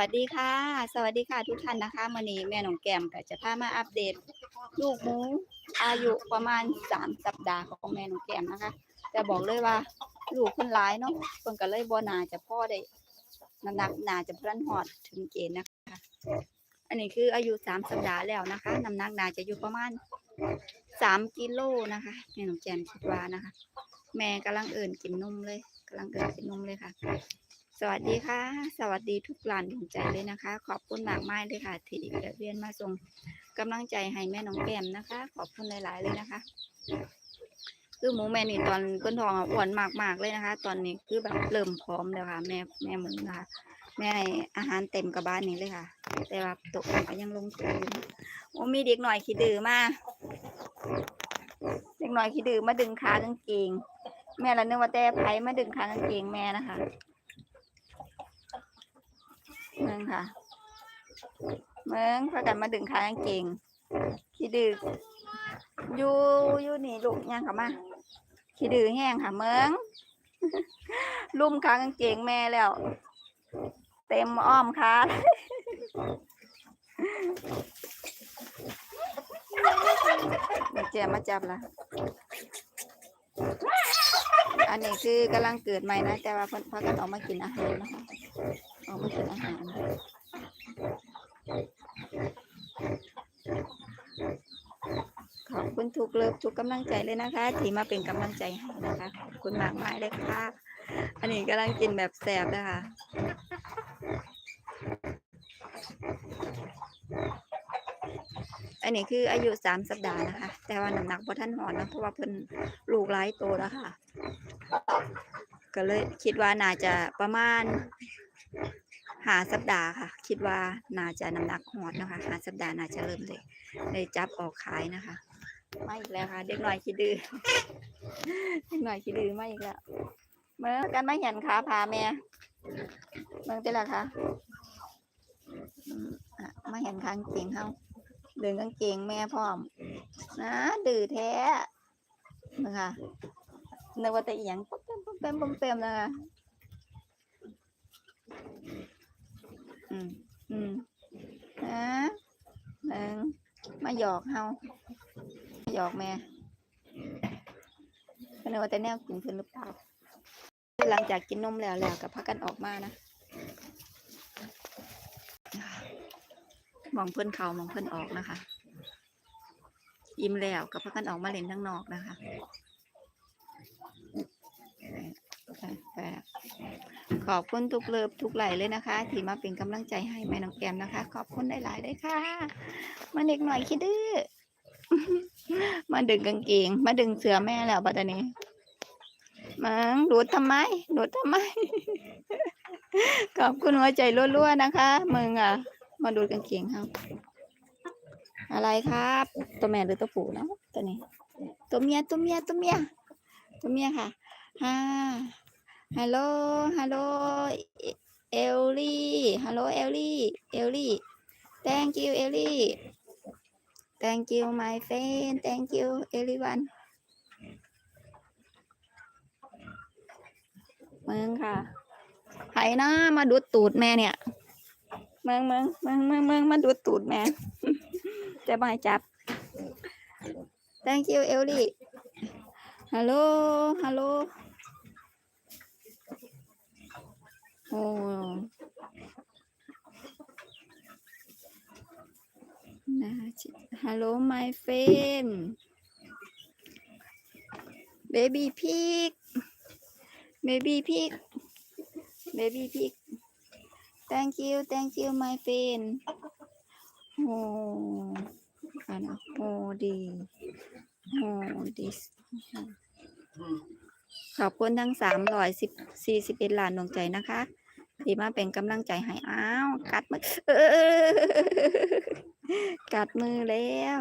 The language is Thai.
วัสดีค่ะ สวัสดีค่ะทุกท่านนะคะมื้อนี้แม่หนองแก้มก็จะพามาอัปเดต ลูกหมูอายุประมาณสามสัปดาห์ของแม่หนองแก้มนะคะ แต่บอกเลยว่าลูกคนหลายเนาะเพิ่นก็เลยบ่นาจะพ่อได้น้ำหนักนาจะพลันฮอดถึงเกณฑ์นะคะ อันนี้คืออายุสามสัปดาห์แล้วนะคะน้ำหนักนาจะอยู่ประมาณสามกิโลนะคะแม่หนองแก้มคิดว่านะคะ แม่กำลังเอิ่นกินนมเลยกำลังเอิ่นกินนมเลยค่ะ สวัสดีค่ะ สวัสดีทุกหลานดวงใจเลยนะคะ ขอบคุณมากมากเลยค่ะ ที่เวียนมาส่งกำลังใจให้แม่น้องแก้มนะคะ ขอบคุณหลาย ๆ เลยนะคะ คือหมูแม่นี่ตอนเปิ้นทองอะอ้วนมากๆเลยนะคะ ตอนนี้คือแบบเริ่มพร้อมแล้วค่ะ แม่แม่หมูนะคะแม่ให้อาหารเต็มกระบ้านนี้เลยค่ะ แต่ว่าตกก็ยังลงตัวอยู่นะโอ้มีเด็กหน่อยขี้ดื้อมาเด็กหน่อยขี้ดื้อมาดึงขากางเกงแม่ละนึกว่าแต่ไผมาดึงขากางเกงแม่นะคะ เมืองค่ะ เมืองพากันมาดึงขากางเกงขี้ดื้ออยู่อยู่นี่ลูกย่างเขามาขี้ดื้อแห้งค่ะเมืองลุ่มขากางเกงแม่แล้ว เต็มอ้อมขาเดี๋ยวเจมาจับละ อันนี้คือกำลังเกิดใหม่นะ แต่ว่าเพิ่นพากันออกมากินอาหารนะคะออกมากินอาหารขอบคุณทุกเลิฟทุกกำลังใจเลยนะคะที่มาเป็นกำลังใจให้นะคะขอบคุณมากมายเลยค่ะ อันนี้กำลังกินแบบแสบนะคะ นนี้คืออายุสามสัปดาห์นะคะ แต่ว่าน้ำหนักพอท่านหอนนะเพราะว่าเพิ่นลูกหลายโตแล้วค่ะ ก็เลยคิดว่าน่าจะประมาณหาสัปดาห์ค่ะ คิดว่าน่าจะน้ำหนักหอดนะคะหาสัปดาห์น่าจะเริ่มเลยเลยจับออกขายนะคะมาอีกแล้วค่ะ เด็กหน่อยคิดดื้อเด็กหน่อยคิดดื้อมาอีกแล้วเมื่อกันไม่เห็นขาพาแม่เมื่อแต่ละค่ะอืมอะไม่เห็นข้างเกงเขา เดินกางเกงแม่พร้อม นะดื้อแท้นะคะนึกว่าแต่อีหยังปุ๊บเปมปุ๊บเปมปุ๊บเปมนะคะอืมอืมนะหนึ่งมาหยอกเฮามาหยอกแม่ก็นึกว่าแต่แนวกินเพิ่นหรือเปล่าหลังจากกินนมแล้วแล้วก็พักกันออกมานะ มองเพิ่อนเขามองเพิ่อนออกนะคะอิ่มแล้วก็พักกันออกมาเล่นข้างนอกนะคะขอบคุณทุกเลิฟทุกไหลเลยนะคะ ที่มาเป็นกำลังใจให้แม่น้องแก้มนะคะ ขอบคุณหลายๆเลยค่ะ มาเด็กหน่อยคิดดื้อมาดึงกางเกง มาดึงเสื้อแม่แล้วปัตตานีมังดูดทำไมดูดทำไม ขอบคุณหัวใจรั่วๆนะคะ มึงอะ มาดูดกางเกงเขาอะไรครับ ตัวแม่หรือตัวผู้เนาะตัวนี้ ตัวเมียตัวเมียตัวเมียตัวเมียค่ะฮ่าฮัลโหลฮัลโหลเอลลี่ฮัลโหลเอลลี่เอลลี่ thank you เอลลี่ thank you my friend thank you everyone มึงค่ะไห้นะมาดูดตูดแม่เนี่ย มึงมึงมึงมึงมึงมาดูดตูดแม่จะมาจับ thank you เอลลี่ฮัลโหลฮัลโหลโอ้นะฮัลโหล my friend baby pig baby pig baby pig thank you thank you my friend โอ้อันโอ้ดีโอ้ดีขอบคุณทั้งสามร้อยสิบสี่สิบเอ็ดล้านดวงใจนะคะที่มาเป็นกำลังใจให้อ้าว กัดมือเออกัดมือแล้ว